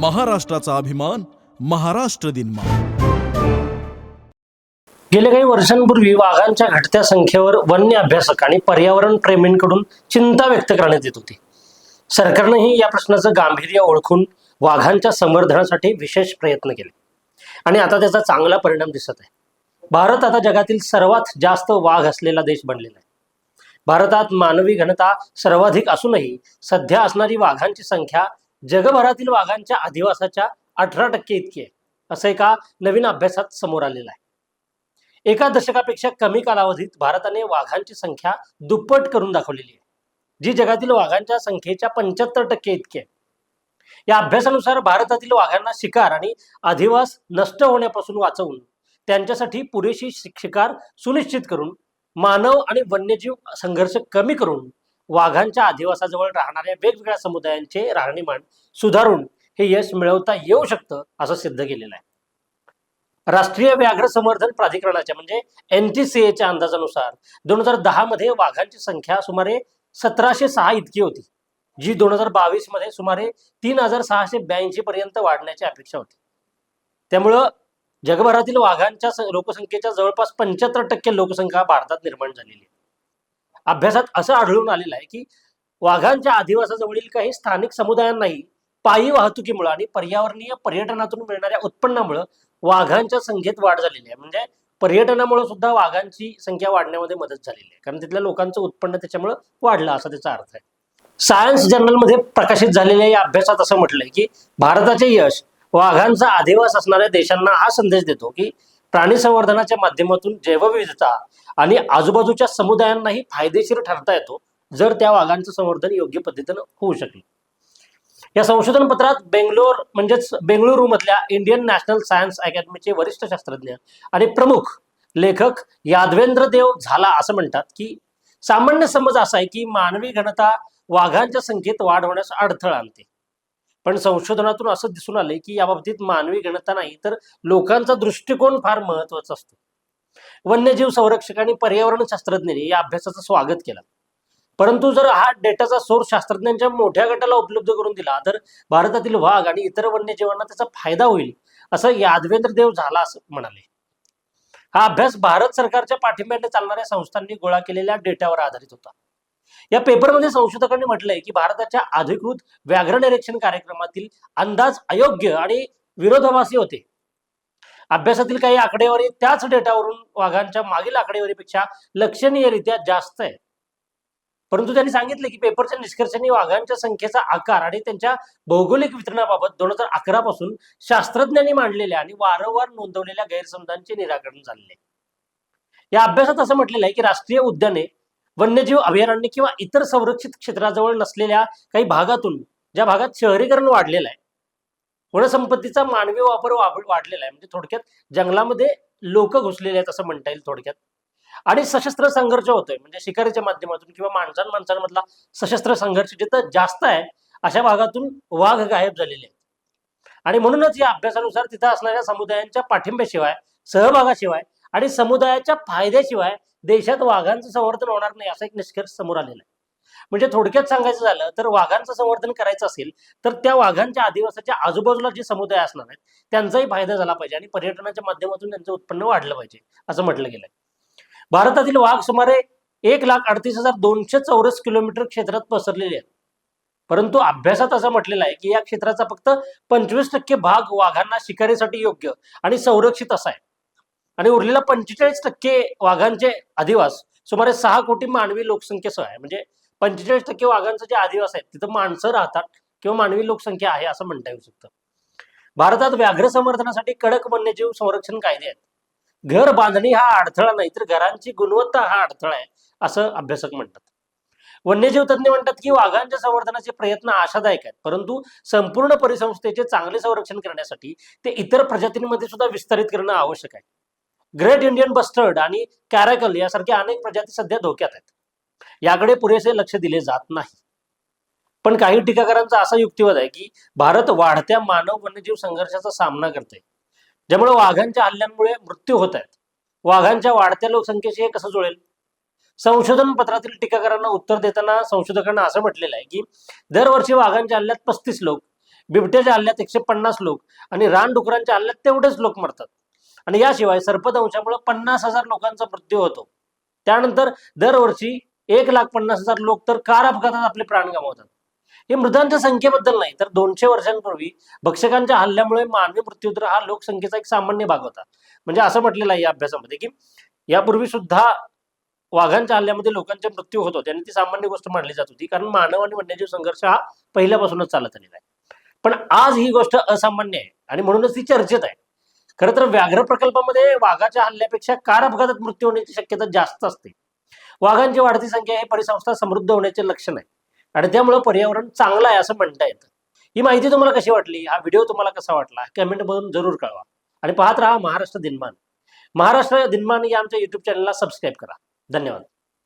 महाराष्ट्राचा अभिमान महाराष्ट्र दिनमा गेल्या काही वर्षांपूर्वी वाघांच्या घटत्या संख्येवर वन्य अभ्यासक आणि पर्यावरण प्रेमींकडून चिंता व्यक्त करण्यात येत होती. सरकारनेही या प्रश्नाचं गांभीर्य ओळखून वाघांच्या संवर्धनासाठी विशेष प्रयत्न केले. आणि आता त्याचा चांगला परिणाम दिसत आहे. भारत आता जगातील सर्वात जास्त वाघ असलेला देश बनलेला आहे. भारतात मानवी घनता सर्वाधिक असूनही सध्या असणारी वाघांची संख्या जगभरातील वाघांच्या अधिवासाच्या अठरा टक्के इतकी आहे. असं एका नवीन अभ्यासात समोर आलेलं आहे. एका दशकापेक्षा कमी कालावधीत भारताने वाघांची संख्या दुप्पट करून दाखवलेली आहे. जी जगातील वाघांच्या संख्येच्या पंच्याहत्तर टक्के इतकी आहे. या अभ्यासानुसार भारतातील वाघांना शिकार आणि अधिवास नष्ट होण्यापासून वाचवून त्यांच्यासाठी पुरेशी शिकार सुनिश्चित करून मानव आणि वन्यजीव संघर्ष कमी करून वाघांच्या अधिवासाजवळ राहणाऱ्या वेगवेगळ्या समुदायांचे राहणीमान सुधारून हे यश मिळवता येऊ शकतं असं सिद्ध केलेलं आहे. राष्ट्रीय व्याघ्र संवर्धन प्राधिकरणाच्या म्हणजे एन टी सी एच्या अंदाजानुसार दोन हजार दहा मध्ये वाघांची संख्या सुमारे सतराशे सहा इतकी होती जी दोन हजार बावीसमध्ये सुमारे तीन हजार सहाशे ब्याऐंशी पर्यंत वाढण्याची अपेक्षा होती. त्यामुळं जगभरातील वाघांच्या लोकसंख्येच्या जवळपास पंच्याहत्तर टक्के लोकसंख्या भारतात निर्माण झालेली आहे. अभ्यासात असं आढळून आलेलं आहे की वाघांच्या आदिवासाजवळील काही स्थानिक समुदायांनाही पायी वाहतुकीमुळे आणि पर्यावरणीय पर्यटनातून मिळणाऱ्या उत्पन्नामुळे वाघांच्या संख्येत वाढ झालेली आहे. म्हणजे पर्यटनामुळे सुद्धा वाघांची संख्या वाढण्यामध्ये मदत झालेली आहे. कारण तिथल्या लोकांचं उत्पन्न त्याच्यामुळे वाढलं असा त्याचा अर्थ आहे. सायन्स जर्नलमध्ये प्रकाशित झालेल्या या अभ्यासात असं म्हटलंय की भारताचे यश वाघांचा अधिवास असणाऱ्या देशांना हा संदेश देतो की प्राणी संवर्धनाच्या माध्यमातून जैवविविधता आणि आजूबाजूच्या समुदायांनाही फायदेशीर ठरता येतो जर त्या वाघांचं संवर्धन योग्य पद्धतीनं होऊ शकलं. या संशोधन पत्रात बेंगलोर म्हणजेच बेंगळुरू मधल्या इंडियन नॅशनल सायन्स अकॅडमीचे वरिष्ठ शास्त्रज्ञ आणि प्रमुख लेखक यादवेंद्र देव झाला असं म्हणतात की सामान्य समज असा आहे की मानवी घनता वाघांच्या संख्येत वाढ होण्यास अडथळा आणते. पण संशोधनातून असं दिसून आलंय की याबाबतीत मानवी घनता नाही तर लोकांचा दृष्टिकोन फार महत्त्वाचा असतो. वन्यजीव संरक्षक आणि पर्यावरण शास्त्रज्ञांनी या अभ्यासाचं स्वागत केलं. परंतु जर हा डेटाचा सोर्स शास्त्रज्ञांच्या मोठ्या गटाला उपलब्ध करून दिला तर भारतातील वाघ आणि इतर वन्यजीवांना त्याचा फायदा होईल असं यादवेंद्र देव झाला असं म्हणाले. हा अभ्यास भारत सरकारच्या पाठिंब्याने चालणाऱ्या संस्थांनी गोळा केलेल्या डेटावर आधारित होता. या पेपरमध्ये संशोधकांनी म्हटलंय की भारताच्या अधिकृत व्याघ्र निरीक्षण कार्यक्रमातील अंदाज अयोग्य आणि विरोधाभासी होते. अभ्यासातील काही आकडेवारी त्याच डेटावरून वाघांच्या मागील आकडेवारीपेक्षा लक्षणीयरित्या जास्त आहे परंतु त्यांनी सांगितले की पेपरच्या निष्कर्षांनी वाघांच्या संख्येचा आकार आणि त्यांच्या भौगोलिक वितरणाबाबत दोन हजार अकरा पासून शास्त्रज्ञांनी मांडलेल्या आणि वारंवार नोंदवलेल्या गैरसमजांचे निराकरण झाले या अभ्यासात असं म्हटलेलं आहे की राष्ट्रीय उद्याने वन्यजीव अभयारण्य किंवा इतर संरक्षित क्षेत्राजवळ नसलेल्या काही भागातून ज्या भागात शहरीकरण वाढलेलं आहे वनसंपत्तीचा मानवी वापर वाढलेला आहे. म्हणजे थोडक्यात जंगलामध्ये लोक घुसलेले आहेत असं म्हणता येईल थोडक्यात. आणि सशस्त्र संघर्ष होतोय. म्हणजे शिकारीच्या माध्यमातून किंवा माणसां माणसांमधला सशस्त्र संघर्ष जिथं जास्त आहे अशा भागातून वाघ गायब झालेले आहेत. आणि म्हणूनच या अभ्यासानुसार तिथं असणाऱ्या समुदायांच्या पाठिंब्याशिवाय सहभागाशिवाय आणि समुदायाच्या फायद्याशिवाय देशात वाघांचं संवर्धन होणार नाही असा एक निष्कर्ष समोर आलेला आहे. म्हणजे थोडक्यात सांगायचं झालं तर वाघांचं संवर्धन करायचं असेल तर त्या वाघांच्या आदिवासाच्या आजूबाजूला जे समुदाय असणार आहेत त्यांचाही फायदा झाला पाहिजे आणि पर्यटनाच्या माध्यमातून त्यांचं उत्पन्न वाढलं पाहिजे असं म्हटलं गेलंय. भारतातील वाघ सुमारे एक लाख अडतीस हजार दोनशे चौरस किलोमीटर क्षेत्रात पसरलेले आहेत. परंतु अभ्यासात असं म्हटलेलं आहे की या क्षेत्राचा फक्त पंचवीस टक्के भाग वाघांना शिकारीसाठी योग्य आणि संरक्षित असा आहे. आणि उरलेला पंचेचाळीस टक्के वाघांचे अधिवास सुमारे सहा कोटी मानवी लोकसंख्येसह आहे. म्हणजे पंचेचाळीस टक्के वाघांचं जे अधिवास आहेत तिथं माणसं राहतात किंवा मानवी लोकसंख्या आहे असं म्हणता येऊ शकतं. भारतात व्याघ्र संवर्धनासाठी कडक वन्यजीव संरक्षण कायदे आहेत. घर बांधणी हा अडथळा नाही तर घरांची गुणवत्ता हा अडथळा आहे असं अभ्यासक म्हणतात. वन्यजीव तज्ञ म्हणतात की वाघांच्या संवर्धनाचे प्रयत्न आशादायक आहेत परंतु संपूर्ण परिसंस्थेचे चांगले संरक्षण करण्यासाठी ते इतर प्रजातींमध्ये सुद्धा विस्तारित करणं आवश्यक आहे. ग्रेट इंडियन बस्टर्ड आणि कॅरॅकल यासारख्या अनेक प्रजाती सध्या धोक्यात आहेत. याकडे पुरेसे लक्ष दिले जात नाही. पण काही टीकाकारांचा असा युक्तिवाद आहे की भारत वाढत्या मानव वन्यजीव संघर्षाचा सामना करते ज्यामुळे वाघांच्या हल्ल्यांमुळे मृत्यू होत आहेत. वाघांच्या वाढत्या लोकसंख्येशी हे कसं जुळेल? संशोधन पत्रातील टीकाकारांना उत्तर देताना संशोधकांना असं म्हटलेलं आहे की दरवर्षी वाघांच्या हल्ल्यात पस्तीस लोक बिबट्याच्या हल्ल्यात एकशे पन्नास लोक आणि रानडुकरांच्या हल्ल्यात तेवढेच लोक मरतात. आणि याशिवाय सर्पदंशामुळे पन्नास हजार लोकांचा मृत्यू होतो. त्यानंतर दरवर्षी एक लाख पन्नास हजार लोक तर कार अपघातात आपले प्राण गमावतात. हे मृतांच्या संख्येबद्दल नाही तर दोनशे वर्षांपूर्वी भक्षकांच्या हल्ल्यामुळे मानवी मृत्यूदर हा लोकसंख्येचा एक सामान्य भाग होता. म्हणजे असं म्हटलेलं आहे या अभ्यासामध्ये की यापूर्वी सुद्धा वाघांच्या हल्ल्यामध्ये लोकांचे मृत्यू होत. होते आणि ती सामान्य गोष्ट मानली जात होती कारण मानव आणि वन्यजीव संघर्ष हा पहिल्यापासूनच चालत आलेला आहे. पण आज ही गोष्ट असामान्य आहे आणि म्हणूनच ती चर्चेत आहे. खरं तर व्याघ्र प्रकल्पामध्ये वाघाच्या हल्ल्यापेक्षा कार अपघातात मृत्यू होण्याची शक्यता जास्त असते. वाघांची वाढती संख्या हे परिसंस्था समृद्ध होण्याचे लक्षण आहे. आणि त्यामुळे पर्यावरण चांगलं आहे असं म्हणता येतं. ही माहिती तुम्हाला कशी वाटली? हा व्हिडिओ तुम्हाला कसा वाटला? कमेंट मधून जरूर कळवा. आणि पाहत राहा महाराष्ट्र दिनमान. महाराष्ट्र दिनमान या आमच्या युट्यूब चॅनलला सबस्क्राईब करा. धन्यवाद.